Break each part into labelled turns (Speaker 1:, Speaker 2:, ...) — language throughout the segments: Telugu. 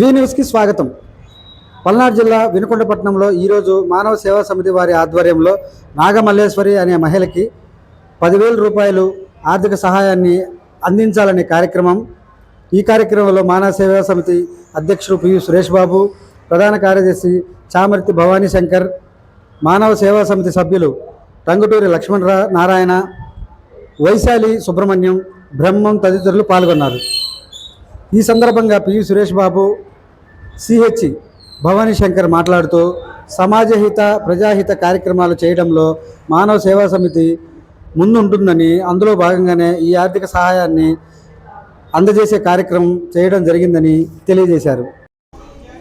Speaker 1: వి న్యూస్కి స్వాగతం. పల్నాడు జిల్లా వినుకొండపట్నంలో ఈరోజు మానవ సేవా సమితి వారి ఆధ్వర్యంలో నాగమల్లేశ్వరి అనే మహిళకి పదివేల రూపాయలు ఆర్థిక సహాయాన్ని అందించాలనే కార్యక్రమం. ఈ కార్యక్రమంలో మానవ సేవా సమితి అధ్యక్షుడు పి సురేష్ బాబు ప్రధాన కార్యదర్శి చామర్తి భవానీ శంకర్ మానవ సేవా సమితి సభ్యులు టంగుటూరి లక్ష్మణ నారాయణ వైశాలి సుబ్రహ్మణ్యం బ్రహ్మం తదితరులు పాల్గొన్నారు. ఈ సందర్భంగా పి. సురేష్ బాబు సిహెచ్ భవానీ శంకర్ మాట్లాడుతూ సమాజహిత ప్రజాహిత కార్యక్రమాలు చేయడంలో మానవ సేవా సమితి ముందుంటుందని అందులో భాగంగానే ఈ ఆర్థిక సహాయాన్ని అందజేసే కార్యక్రమం చేయడం జరిగిందని తెలియజేశారు.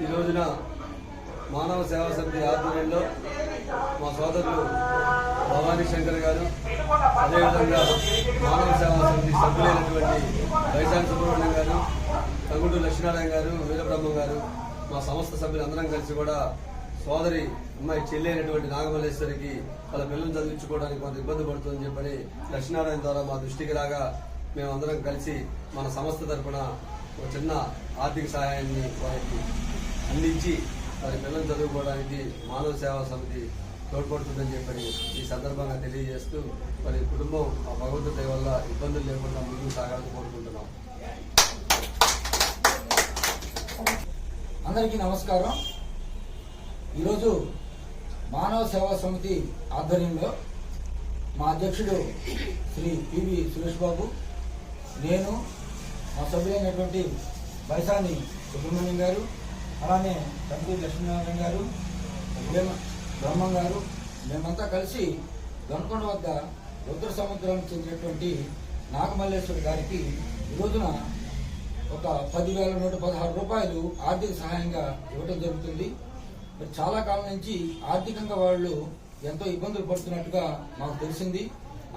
Speaker 2: ఈ రోజున మానవ సేవా సమితి ఆధ్వర్యంలో మా సోదరులు భవానీ శంకర్ గారు అదేవిధంగా మానవ సేవా సమితి సభ్యులైనటువంటి వైశాఖ సుబ్రహ్మణ్యం గారు తగుడు లక్ష్మీనారాయణ గారు వీరబ్రహ్మం గారు మా సంస్థ సభ్యులు అందరం కలిసి కూడా సోదరి అమ్మాయి చెల్లి అయినటువంటి నాగమల్లేశ్వరికి వాళ్ళ పిల్లల్ని చదివించుకోవడానికి కొంత ఇబ్బంది పడుతుందని చెప్పని లక్ష్మీనారాయణ ద్వారా మా దృష్టికి రాగా మేమందరం కలిసి మన సంస్థ తరఫున ఒక చిన్న ఆర్థిక సహాయాన్ని వారికి అందించి వారి పిల్లలు చదువుకోవడానికి మానవ సేవా సమితి తోడ్పడుతుందని చెప్పని ఈ సందర్భంగా తెలియజేస్తూ మరి కుటుంబం ఆ భగవంతుడి వల్ల ఇబ్బందులు లేకుండా ముందుకు సాగాలని కోరుకుంటున్నాం.
Speaker 3: అందరికీ నమస్కారం. ఈరోజు మానవ సేవా సమితి ఆధ్వర్యంలో మా అధ్యక్షుడు శ్రీ పివి సురేష్ బాబు నేను మా సభ్యులైనటువంటి బైసాని సుబ్రహ్మణ్యం గారు అలానే తండ్రి లక్ష్మీనారాయణ గారు బ్రహ్మం గారు మేమంతా కలిసి దొనకొండ వద్ద రుద్ర సముద్రానికి చెందినటువంటి నాగమల్లేశ్వరి గారికి ఈ రోజున ఒక పదివేల నూట పదహారు రూపాయలు ఆర్థిక సహాయంగా ఇవ్వడం జరుగుతుంది. మరి చాలా కాలం నుంచి ఆర్థికంగా వాళ్ళు ఎంతో ఇబ్బందులు పడుతున్నట్టుగా మాకు తెలిసింది.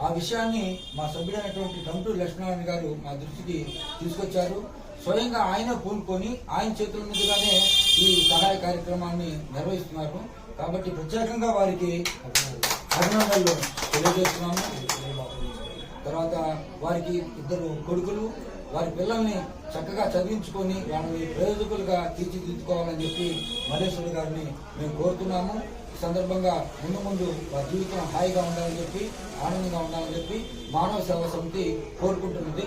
Speaker 3: ఆ విషయాన్ని మా సభ్యుడైనటువంటి టంటూరు లక్ష్మీనారాయణ గారు మా దృష్టికి తీసుకొచ్చారు. స్వయంగా ఆయన పూనుకొని ఆయన చేతుల మీదుగానే ఈ సహాయ కార్యక్రమాన్ని నిర్వహిస్తున్నారు. కాబట్టి ప్రత్యేకంగా వారికి అభినందనలు తెలియజేస్తున్నాము. తర్వాత వారికి ఇద్దరు కొడుకులు వారి పిల్లల్ని చక్కగా చదివించుకొని వాళ్ళని ప్రయోజకులుగా తీర్చిదిద్దుకోవాలని చెప్పి మల్లేశ్వరి గారిని మేము కోరుతున్నాము. ఈ సందర్భంగా ముందు ముందు వారి జీవితం హాయిగా ఉండాలని చెప్పి ఆనందంగా ఉండాలని చెప్పి మానవ సేవా సమితి కోరుకుంటున్నది.